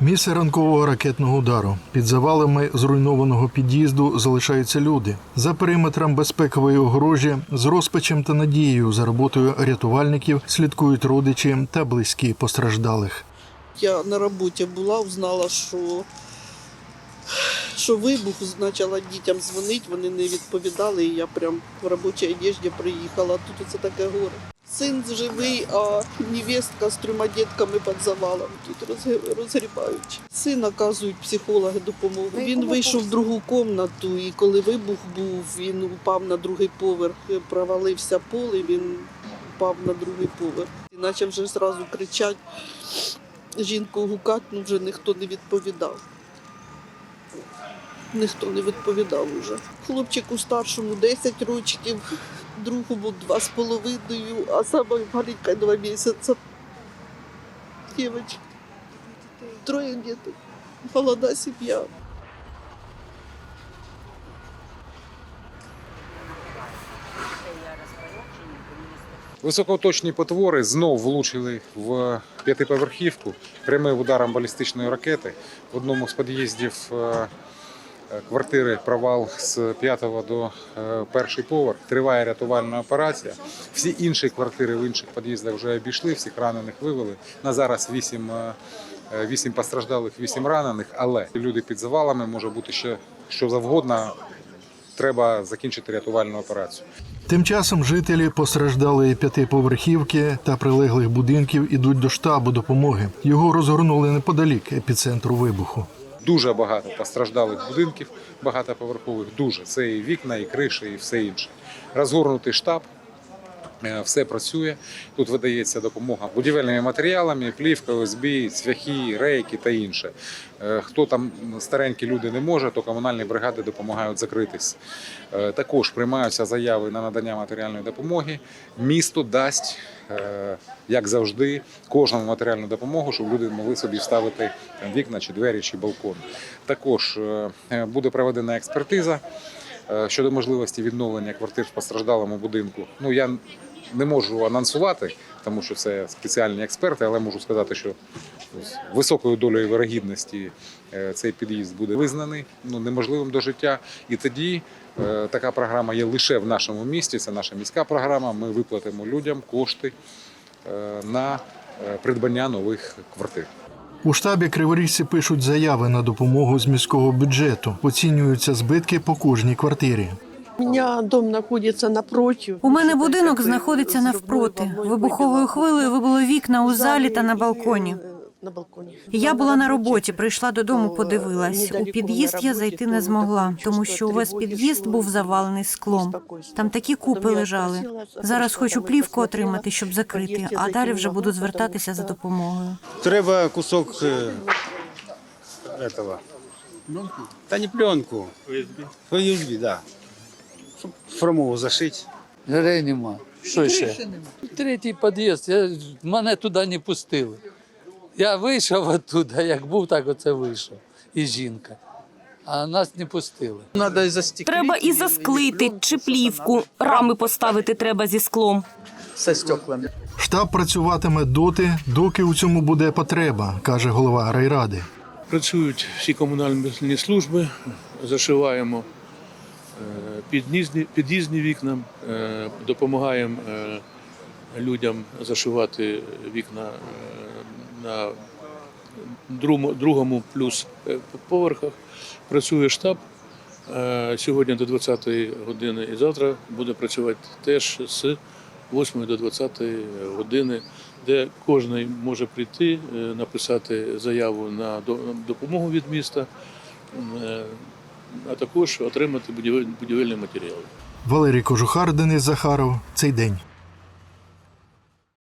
Місце ранкового ракетного удару під завалами зруйнованого під'їзду залишаються люди. За периметром безпекової огорожі з розпачем та надією за роботою рятувальників слідкують родичі та близькі постраждалих. Я на роботі була, узнала, що, що вибух, почала дітям дзвонити, вони не відповідали, і я прям в робочій одежді приїхала. Тут оце таке горе. Син живий, а невістка з трьома дітками під завалом тут розг- розгрібають. Син оказують психологи допомогу. Він вийшов в другу кімнату, і коли вибух був, він упав на другий поверх, провалився пол, і він упав на другий поверх. І почав вже зразу кричати жінку гукати, ну вже ніхто не відповідав. Ніхто не відповідав уже. Хлопчику старшому 10 років, другому два з половиною, а саме маленька два місяці. Дівчинка. Троє дітей. Молода сім'я. Високоточні потвори знов влучили в п'ятиповерхівку прямим ударом балістичної ракети. В одному з під'їздів е, квартири провал з п'ятого до е, перший поверх. Триває рятувальна операція. Всі інші квартири в інших під'їздах вже обійшли, всіх ранених вивели. На зараз вісім. е, е, Вісім постраждалих, вісім ранених, але люди під завалами може бути ще що завгодно. Треба закінчити рятувальну операцію. Тим часом жителі постраждалої п'ятиповерхівки та прилеглих будинків ідуть до штабу допомоги. Його розгорнули неподалік епіцентру вибуху. Дуже багато постраждалих будинків, багатоповерхових. Дуже це і вікна, і криші, і все інше. Розгорнутий штаб. Е, Все працює. Тут видається допомога будівельними матеріалами, плівка, ОСБ, цвяхи, рейки та інше. Е, Хто там старенькі люди не може, то комунальні бригади допомагають закритись. Е, Також приймаються заяви на надання матеріальної допомоги. Місто дасть, як завжди, кожному матеріальну допомогу, щоб люди могли собі вставити вікна чи двері чи балкон. Також буде проведена експертиза щодо можливості відновлення квартир в постраждалому будинку. Ну я не можу анонсувати, тому що це спеціальні експерти, але можу сказати, що з високою долею вирогідності е, цей під'їзд буде визнаний ну, неможливим до життя. І тоді е, така програма є лише в нашому місті. Це наша міська програма. Ми виплатимо людям кошти е, на придбання нових квартир. У штабі криворіжці пишуть заяви на допомогу з міського бюджету. Оцінюються збитки по кожній квартирі. У мене дом знаходиться напротив. У мене будинок знаходиться навпроти. Вибуховою хвилею вибило вікна у залі та на балконі. На балконі. Я була на роботі, прийшла додому, подивилась. У під'їзд я зайти не змогла, тому що увесь під'їзд був завалений склом. Там такі купи лежали. Зараз хочу плівку отримати, щоб закрити, а далі вже буду звертатися за допомогою. Треба кусок е, этого. Та не пленку. USB, да. Щоб формову зашити. Дверей нема. Що ще? Третій під'їзд, я, мене туди не пустили. Я вийшов оттуда, як був, так оце вийшов. І жінка. А нас не пустили. Треба і засклити чи плівку. Рами поставити треба зі склом. Со стеклами. Штаб працюватиме доти, доки у цьому буде потреба, каже голова райради. Працюють всі комунальні служби, зашиваємо під'їзні, під'їзні вікна, е, допомагаємо е, людям зашивати вікна е, на другому, плюс е, поверхах. Працює штаб е, сьогодні до 20-ї години і завтра буде працювати теж з 8 до 20 години, де кожен може прийти, е, написати заяву на допомогу від міста, е, а також отримати будівель- будівельні матеріали. Валерій Кожухар, Денис Захаров. Цей день.